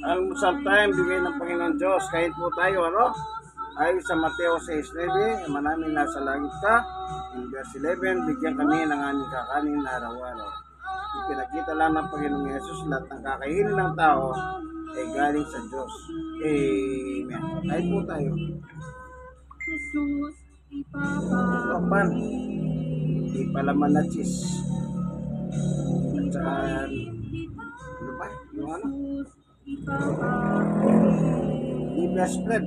Almusal time, bigay ng Panginoon Diyos. Kahit po tayo, ano? Ayon sa Mateo 6.9, Ama namin nasa langit ka. In verse 11, bigyan kami ng aming kakanin araw-araw. Ipinakita lang ng Panginoong Yesus lahat ng kakainin ng tao ay galing sa Diyos. Amen. Kahit po tayo. Jesus, ipapa. Ito, pan. Hindi pala man na cheese. At saka, ano ba? Yung ano? Jesus, ipapa. Libya spread.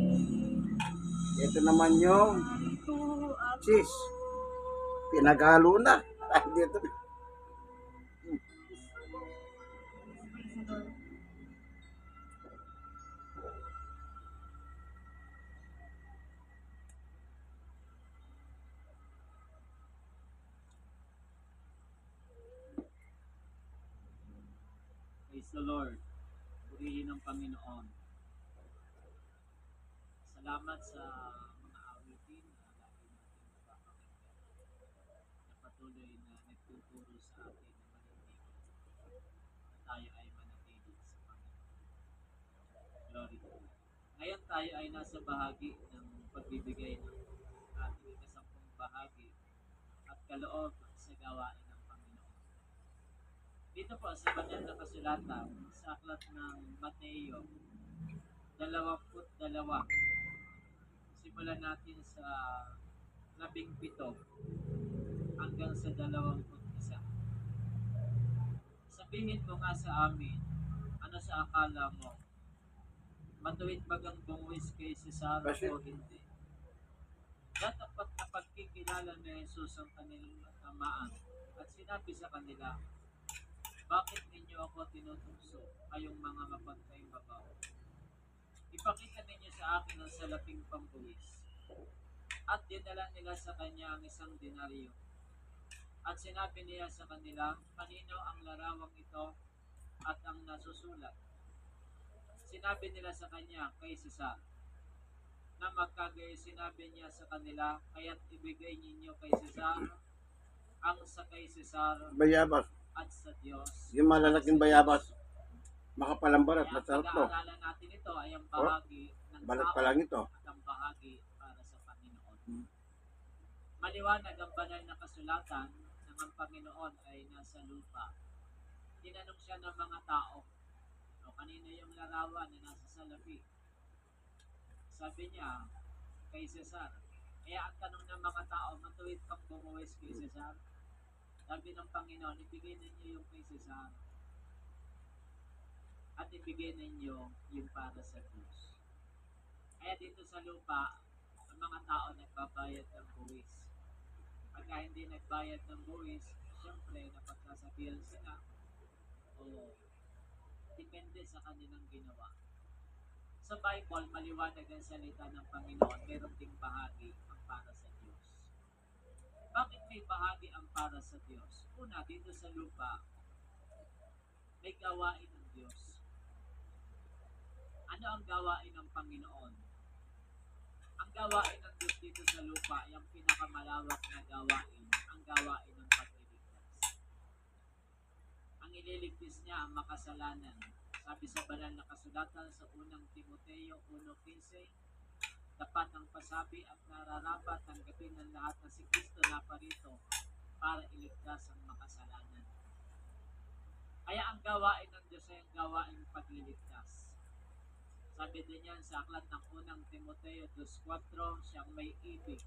Ito naman yung at cheese. Pinaghalo na. Ay, dito. Praise the Lord. Purihin ng Panginoon. Salamat sa mga awitin na lagi natin napapakinggan na patuloy na nagtuturo sa atin na manindig na tayo ay manatili sa Panginoon. Glory to God. Ngayon tayo ay nasa bahagi ng pagbibigay ng ating ikasampung bahagi at kaloob sa gawain. Dito po sa banal na kasulatan sa aklat ng Mateo, 22. Simulan natin sa labing pito hanggang sa dalawamput isa. Sabihin mo nga sa amin, ano sa akala mo? Matuwid bagang bumuwis kay Cesar Bakit? o hindi? Datapat na pagkikilala ni Jesus ang kanilang tamaan at sinabi sa kanila, bakit ninyo ako tinutukso, kayong mga mapagkay babaw? Ipakita ninyo sa akin ang salaping pambuwis. At dinala nila sa kanya ang isang denaryo. At sinabi niya sa kanila, kanino ang larawang ito at ang nasusulat. Sinabi nila sa kanya, kay Cesar. Na magkagayo sinabi niya sa kanila, kaya't ibigay ninyo kay Cesar ang sa kay Cesar Bayabas. At sa Diyos. Yung malalaking bayabas. Makapalambar at ang masarap to. pag-aaralan natin ito ay ang bahagi ng Balat pa lang ito. at ang bahagi para sa Panginoon. Hmm. Maliwanag ang banal na kasulatan ng ang Panginoon ay nasa lupa. Tinanong siya ng mga tao, o kanino yung larawan na nasa salapi? Sabi niya, kay Cesar. Kaya ang tanong ng mga tao, matuwid kang bumuwis kay Cesar? Sabi ng Panginoon, ibigay ninyo yung kay Cesar at ibigay ninyo yung para sa Diyos. Kaya dito sa lupa, ang mga tao nagbabayad ng buwis. Pagka hindi nagbayad ng buwis, siyempre napagsasabihan sila o depende sa kanilang ginawa. Sa Bible, maliwanag ang salita ng Panginoon, meron ding bahagi ang para sa. Bakit may bahagi ang para sa Diyos? Una, dito sa lupa, may gawain ng Diyos. Ano ang gawain ng Panginoon? Ang gawain ng Diyos dito sa lupa ay ang pinakamalawak na gawain, ang gawain ng pagliligtas. Ang ililigtas niya ang makasalanan. Sabi sa banal na kasulatan sa unang Timoteo 1.15, dapat ang pasabi at nararapat tanggapin ng lahat na si Kristo na parito para iligtas ang makasalanan. Kaya ang gawain ng Diyos ay ang gawain pagliligtas. Sabi din yan sa aklat ng unang Timoteo 2.4, siyang may ibig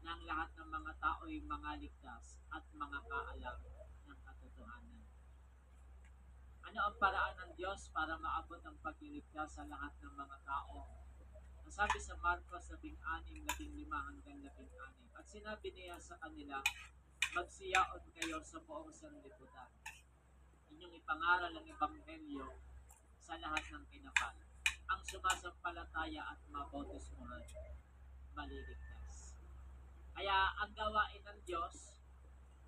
ng lahat ng mga tao ay mga ligtas at mga kaalam ng katotohanan. Ano ang paraan ng Diyos para maabot ang pagliligtas sa lahat ng mga tao? Sabi sa Marcos 16, 15 hanggang 16, at sinabi niya sa kanila, magsiyaon kayo sa buong sanlibutan. Inyong ipangaral ang ebanghelyo sa lahat ng kinapal. Ang sumasampalataya at mabautismuhan, maliligtas. Kaya ang gawain ng Diyos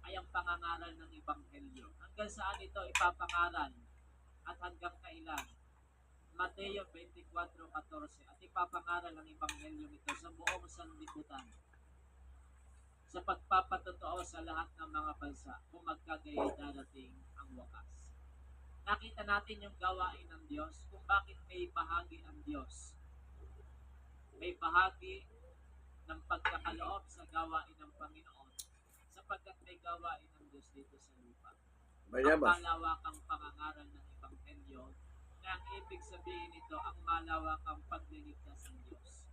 ay ang pangangaral ng ebanghelyo. Hanggang saan ito ipapangaral at hanggang kailan? Mateo 24:14 at ipapangaral ang ebanghelyo nito sa buong sanlibutan sa pagpapatotoo sa lahat ng mga bansa kung magkagaya darating ang wakas. nakita natin yung gawain ng Diyos, kung bakit may bahagi ang Diyos. May bahagi ng pagkakaloob sa gawain ng Panginoon sapagkat may gawain ng Diyos dito sa lupa. Ang Bayabas. malawakang pangangaral ng Ebanghelyo na ang ibig sabihin nito ang malawakang pagliligtas ng Diyos.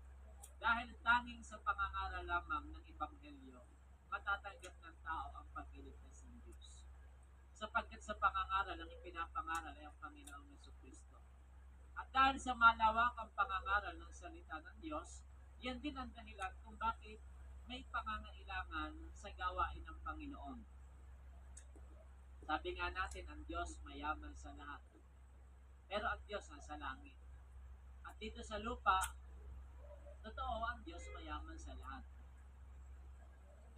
Dahil tanging sa pangangaral lamang ng Ebanghelyo, matatanggap ng tao ang pagliligtas ng Diyos. Sapagkat sa pangangaral ang ipinapangaral ay ang Panginoong Yesu Kristo. At dahil sa malawakang pangangaral ng salita ng Diyos, yan din ang dahilan kung bakit may pangangailangan sa gawain ng Panginoon. Sabi nga natin, ang Diyos mayaman sa lahat. Pero ang Diyos nasa langit. At dito sa lupa, totoo ang Diyos mayaman sa lahat.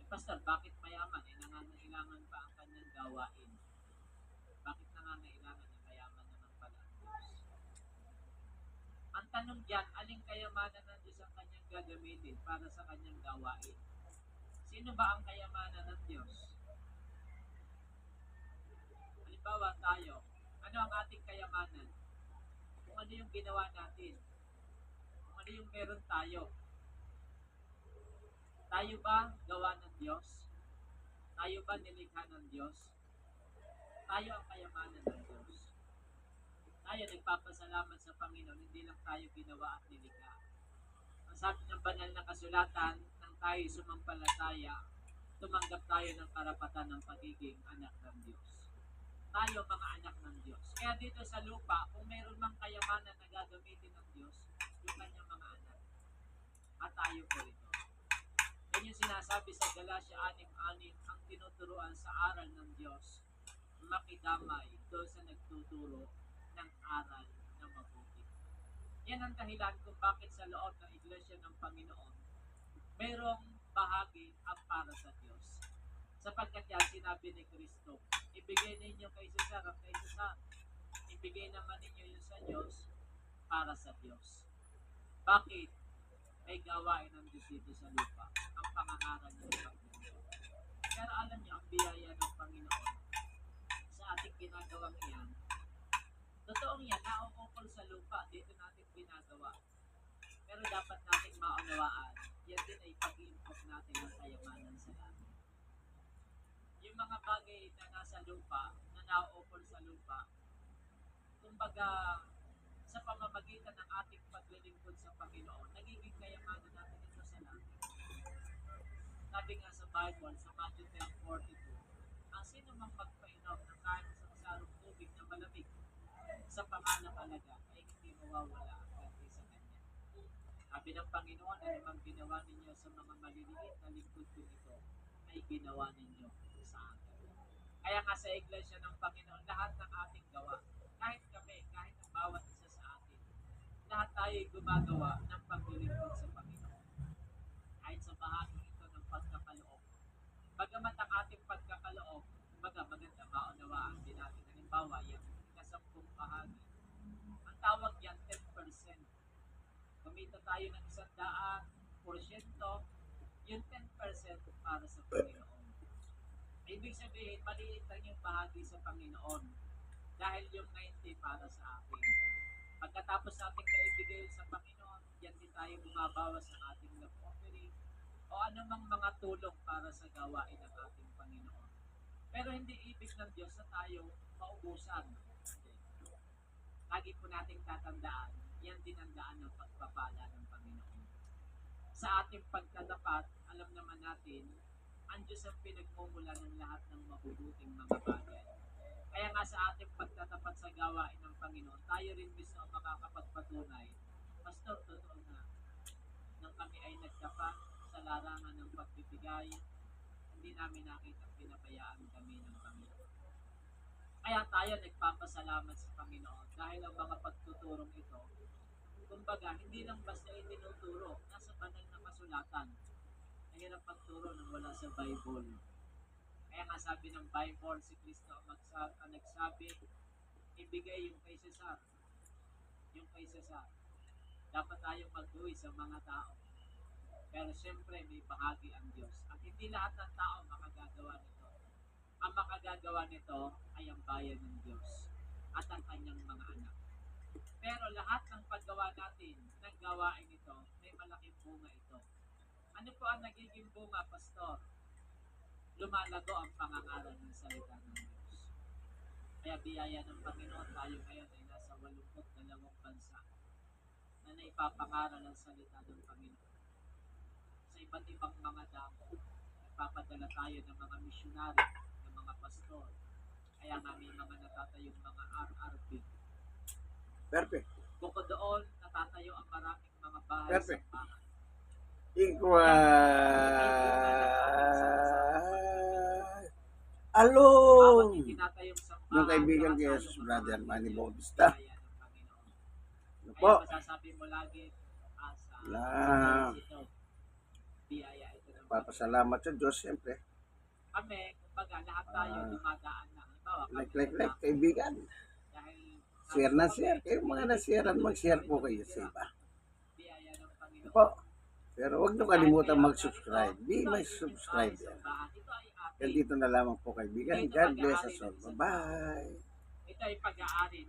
Eh, Pastor, bakit mayaman? Eh, nangangailangan pa ang kanyang gawain. Bakit nangangailangan na mayaman naman pala ang Diyos? Ang tanong diyan, aling kayamanan ng Diyos ang kanyang gagamitin para sa kanyang gawain? Sino ba ang kayamanan ng Diyos? Halimbawa tayo, ano ang ating kayamanan? Kung ano yung ginawa natin. Kung ano yung meron tayo. Tayo ba gawa ng Diyos? Tayo ba nilikha ng Diyos? Tayo ang kayamanan ng Diyos. Tayo nagpapasalamat sa Panginoon, hindi lang tayo ginawa at nilikha. Ang sabi ng banal na kasulatan, nang tayo sumampalataya, tumanggap tayo ng karapatan ng pagiging anak ng Diyos tayo mga anak ng Diyos. Kaya dito sa lupa, kung mayroon mang kayamanan na gagamitin ng Diyos, yung kanyang mga anak. At tayo po ito. Yan yung sinasabi sa Galatia 6.6, ang tinuturuan sa aral ng Diyos, makidamay doon sa nagtuturo ng aral na mabuti. Yan ang dahilan kung bakit sa loob ng Iglesia ng Panginoon, mayroong bahagi ang para sa Diyos. Sapagkat yan sinabi ni Kristo, ibigay ninyo kay Cesar ang kay Cesar. Ibigay naman ninyo yun sa Diyos para sa Diyos. Bakit? May gawain ng Diyos dito sa lupa. Ang pangangaral ng Panginoon. Pero alam niyo, ang biyaya ng Panginoon sa ating ginagawang iyan, totoong yan, nauukol sa lupa, dito natin ginagawa. Pero dapat nating maunawaan, yan din ay pag-iimpok natin ng kayamanan sa langit mga bagay na nasa lupa, na nauukol sa lupa, kumbaga, sa pamamagitan ng ating paglilingkod sa Panginoon, nagiging kayamanan natin ito sa langit. Sabi nga sa Bible, sa Matthew 10.42, ang sino mang magpainom ng kahit isang sarong tubig na malamig sa pangalang alaga ay hindi mawawala ang ganti sa kanya. Sabi ng Panginoon, ano mang ginawa ninyo sa mga maliliit na lingkod ko ito, ay ginawa ninyo sa akin. Kaya nga sa iglesia ng Panginoon, lahat ng ating gawa, kahit kami, kahit ang bawat isa sa atin, lahat tayo ay gumagawa ng paglilingkod sa Panginoon. Kahit sa bahagi ito ng pagkakaloob. Bagamat ang ating pagkakaloob, baga maganda maunawaan din natin. Halimbawa, yung kasampung bahagi. Ang tawag yan, 10%. Kumita tayo ng isang daan, porsyento, yung 10% para sa Panginoon. Ibig sabihin, maliit lang yung bahagi sa Panginoon dahil yung 90 para sa atin. Pagkatapos natin kaibigay sa Panginoon, yan din tayo bumabawas ng ating love offering o anumang mga tulong para sa gawain ng ating Panginoon. Pero hindi ibig ng Diyos na tayo maubusan. Lagi po nating tatandaan, yan din ang daan ng pagpapala ng Panginoon. Sa ating pagtatapat, alam naman natin, ang Diyos ang pinagmumula ng lahat ng mabubuting mga bagay. Kaya nga sa ating pagtatapat sa gawain ng Panginoon, tayo rin mismo ang makakapagpatunay. Pastor, totoo na, nang kami ay nagtapat sa larangan ng pagbibigay, hindi namin nakita pinabayaan kami ng Panginoon. Kaya tayo nagpapasalamat sa Panginoon dahil ang mga pagtuturong ito, kumbaga, hindi lang basta itinuturo, banal na kasulatan. Mahirap pagturo nang wala sa Bible. Kaya nga sabi ng Bible, si Kristo ang, magsa- ang nagsabi, ibigay yung kay Cesar. Yung kay Cesar. Dapat tayong mag-uwi sa mga tao. Pero siyempre, may bahagi ang Diyos. At hindi lahat ng tao makagagawa nito. Ang makagagawa nito ay ang bayan ng Diyos. at ang kanyang mga anak. Pero lahat ng paggawa natin ng gawain ito, may malaking bunga ito. Ano po ang nagiging bunga, Pastor? Lumalago ang pangangaral ng salita ng Diyos. Kaya biyaya ng Panginoon tayo ngayon ay nasa 82 bansa na naipapangaral ang salita ng Panginoon. Sa iba't ibang mga damo, nagpapadala tayo ng mga misyonary, ng mga pastor. Kaya nga may mga natatayong mga RRB. Perfect. Bukod doon, natatayo ang maraming mga bahay Perfect. sa Along. itinatayong sambahan, Yung kaibigan nakatayo Jesus, brother Manny Bautista. Ano po? masasabi mo lagi, Panginoon. Papasalamat sa Diyos, siyempre. Kami, kumbaga, lahat tayo Ah. dumadaan na. Like, like, like, kaibigan. Share na share. Kayo mga na-sharean, mag-share po kayo sa iba. Po. Pero huwag niyo kalimutan mag-subscribe. Be my subscriber. Yan dito na lamang po kaibigan. God bless us all. Bye-bye. Ito ay pag-aari